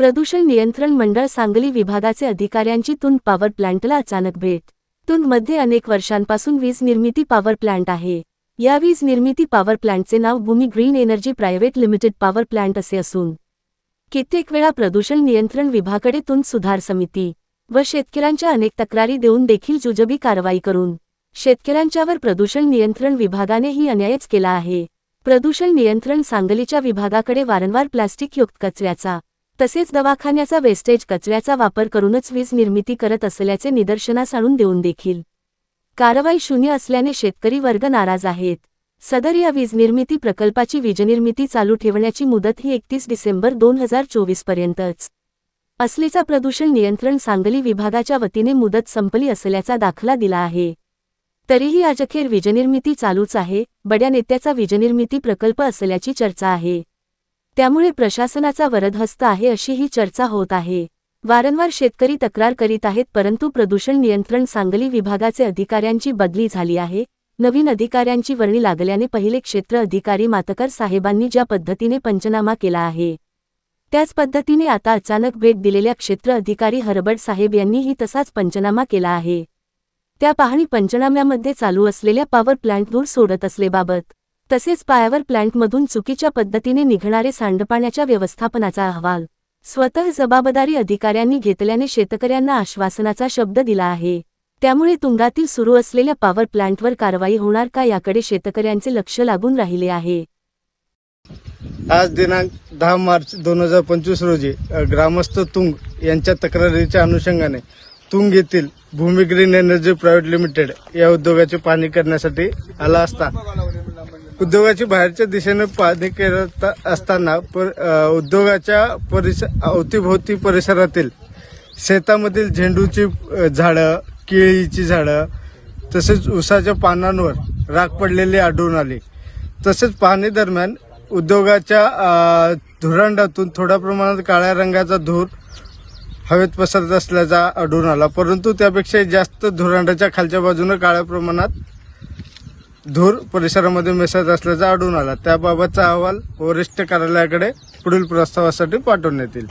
प्रदूषण नियंत्रण मंडळ सांगली विभागाचे अधिकाऱ्यांची तुंद पॉवर प्लांटला अचानक भेट. तुंदमध्ये अनेक वर्षांपासून वीज निर्मिती पॉवर प्लांट आहे. या वीज निर्मिती पॉवर प्लांटचे नाव Bhumi green energy private limited power plant असे असून कित्येक वेळा प्रदूषण नियंत्रण विभागाकडे तुंद सुधार समिती व शेतकऱ्यांच्या अनेक तक्रारी देऊन देखील जुजबी कारवाई करून शेतकऱ्यांच्यावर प्रदूषण नियंत्रण विभागाने ही अन्यायच केला आहे. प्रदूषण नियंत्रण सांगलीच्या विभागाकडे वारंवार प्लास्टिकयुक्त कचऱ्याचा तसेच दवाखान्याचा वेस्टेज कचऱ्याचा वापर करूनच वीज निर्मिती करत असल्याचे निदर्शनास आणून देऊन देखील. कारवाई शून्य असल्याने शेतकरी वर्ग नाराज आहेत. सदर या वीज निर्मिती प्रकल्पाची वीजनिर्मिती चालू ठेवण्याची मुदत ही एकतीस डिसेंबर दोन हजार चोवीस पर्यंतच. असलेचा प्रदूषण नियंत्रण सांगली विभागाच्या वतीने मुदत संपली असल्याचा दाखला दिला आहे. तरीही आजखेर वीजनिर्मिती चालूच आहे. बड्या नेत्याचा वीजनिर्मिती प्रकल्प असल्याची चर्चा आहे. त्यामुळे प्रशासनाचा वरदहस्त आहे अशी ही चर्चा होत आहे. वारंवार शेतकरी तक्रार करीत आहेत परंतु प्रदूषण नियंत्रण सांगली विभागाचे अधिकाऱ्यांची बदली झाली आहे. नवीन अधिकाऱ्यांची वर्णी लागल्याने पहिले क्षेत्र अधिकारी मातकर साहेबांनी ज्या पद्धतीने पंचनामा केला आहे त्याच पद्धतीने आता अचानक भेट दिलेल्या क्षेत्र अधिकारी हरबड साहेब यांनीही तसाच पंचनामा केला आहे. त्या पाहणी पंचनाम्यामध्ये चालू असलेल्या पॉवर प्लांट दूर सोडत असलेबाबत तसेच पायावर प्लँटमधून चुकीच्या पद्धतीने निघणारे सांडपाण्याच्या व्यवस्थापनाचा अहवाल स्वतः जबाबदारी अधिकाऱ्यांनी घेतल्याने शेतकऱ्यांना आश्वासनाचा शब्द दिला आहे. त्यामुळे तुंगातील सुरू असलेल्या पॉवर प्लांटवर कारवाई होणार का याकडे शेतकऱ्यांचे लक्ष लागून राहिले आहे. आज दिनांक दहा मार्च दोन हजार पंचवीस रोजी ग्रामस्थ तुंग यांच्या तक्रारीच्या अनुषंगाने तुंग येथील Bhumi green energy private limited या उद्योगाचे पाहणी करण्यासाठी आला असता. उद्योगाची बाहेरच्या दिशेने पाहणी करत असताना पर- उद्योगाच्या परिसर अवतीभोवती परिसरातील शेतामधील झेंडूची झाडं केळीची झाडं तसेच उसाच्या पानांवर राख पडलेली आढळून आली. तसेच पाहणी दरम्यान उद्योगाच्या धुरांडातून थोड्या प्रमाणात काळ्या रंगाचा धूर हवेत पसरत असल्याचा आढळून आला. परंतु त्यापेक्षा जास्त धुरांडाच्या खालच्या बाजूने काळ्या प्रमाणात धूर परिसरामध्ये मिसळत असल्याचा आढळून आला. त्याबाबतचा अहवाल वरिष्ठ कार्यालयाकडे पुढील प्रस्तावासाठी पाठवण्यात येईल.